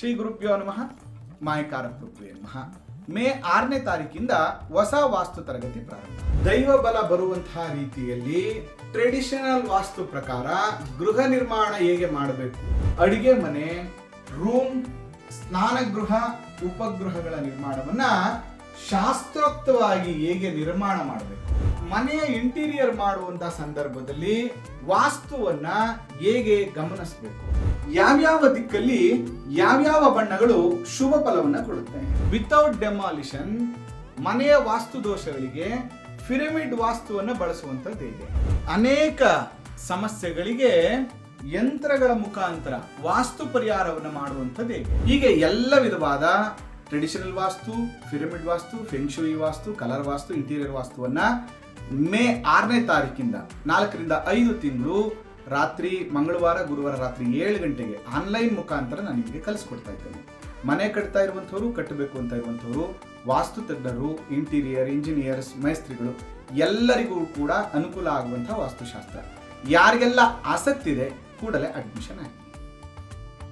ಶ್ರೀ ಗುರುಪ್ಯೋ ನಮಃ. ಮಾಯಕಾರ ಪ್ರಭುವೇ ನಮಃ. ಮೇ ಆರನೇ ತಾರೀಕಿಂದ ಹೊಸ ವಾಸ್ತು ತರಗತಿ ಪ್ರಾರಂಭ. ದೈವ ಬಲ ಬರುವಂತಹ ರೀತಿಯಲ್ಲಿ ಟ್ರೆಡಿಷನಲ್ ವಾಸ್ತು ಪ್ರಕಾರ ಗೃಹ ನಿರ್ಮಾಣ ಹೇಗೆ ಮಾಡಬೇಕು? ಅಡಿಗೆ ಮನೆ ರೂಮ್ ಸ್ನಾನಗೃಹ ಉಪಗೃಹಗಳ ನಿರ್ಮಾಣವನ್ನ ಶಾಸ್ತ್ರೋಕ್ತವಾಗಿ ಹೇಗೆ ನಿರ್ಮಾಣ ಮಾಡಬೇಕು? ಮನೆಯ ಇಂಟೀರಿಯರ್ ಮಾಡುವಂತ ಸಂದರ್ಭದಲ್ಲಿ ವಾಸ್ತುವನ್ನ ಹೇಗೆ ಗಮನಿಸಬೇಕು? ಯಾವ್ಯಾವ ದಿಕ್ಕಲ್ಲಿ ಯಾವ್ಯಾವ ಬಣ್ಣಗಳು ಶುಭ ಫಲವನ್ನ ಕೊಡುತ್ತೆ? ವಿತೌಟ್ ಡೆಮಾಲಿಷನ್ ಮನೆಯ ವಾಸ್ತು ದೋಷಗಳಿಗೆ ಪಿರಮಿಡ್ ವಾಸ್ತುವನ್ನು ಬಳಸುವಂಥದ್ದು ಇದೆ ಅನೇಕ ಸಮಸ್ಯೆಗಳಿಗೆ ಯಂತ್ರಗಳ ಮುಖಾಂತರ ವಾಸ್ತು ಪರಿಹಾರವನ್ನು ಮಾಡುವಂಥದ್ದು ಹೇಗೆ? ಹೀಗೆ ಎಲ್ಲ ವಿಧವಾದ traditional vastu pyramid vastu feng shui vastu colour vastu interior ವಾಸ್ತುವನ್ನ May ಆರನೇ ತಾರೀಕಿಂದ ನಾಲ್ಕರಿಂದ ಐದು ತಿಂಗಳು ರಾತ್ರಿ ಮಂಗಳವಾರ, ಗುರುವಾರ ರಾತ್ರಿ ಏಳು ಗಂಟೆಗೆ ಆನ್ಲೈನ್ ಮುಖಾಂತರ ನಾನು ನಿಮಗೆ ಕಲಿಸ್ಕೊಡ್ತಾ ಇದ್ದೇನೆ. ಮನೆ ಕಟ್ತಾ ಇರುವಂಥವ್ರು, ಕಟ್ಟಬೇಕು ಅಂತ ಇರುವಂಥವ್ರು, ವಾಸ್ತು ತಜ್ಞರು ಇಂಟೀರಿಯರ್ ಇಂಜಿನಿಯರ್ಸ್ ಮೇಸ್ತ್ರಿಗಳು ಎಲ್ಲರಿಗೂ ಕೂಡ ಅನುಕೂಲ ಆಗುವಂಥ ವಾಸ್ತುಶಾಸ್ತ್ರ. ಯಾರಿಗೆಲ್ಲ ಆಸಕ್ತಿ ಇದೆ, ಕೂಡಲೇ ಅಡ್ಮಿಷನ್ ಆಗಿ.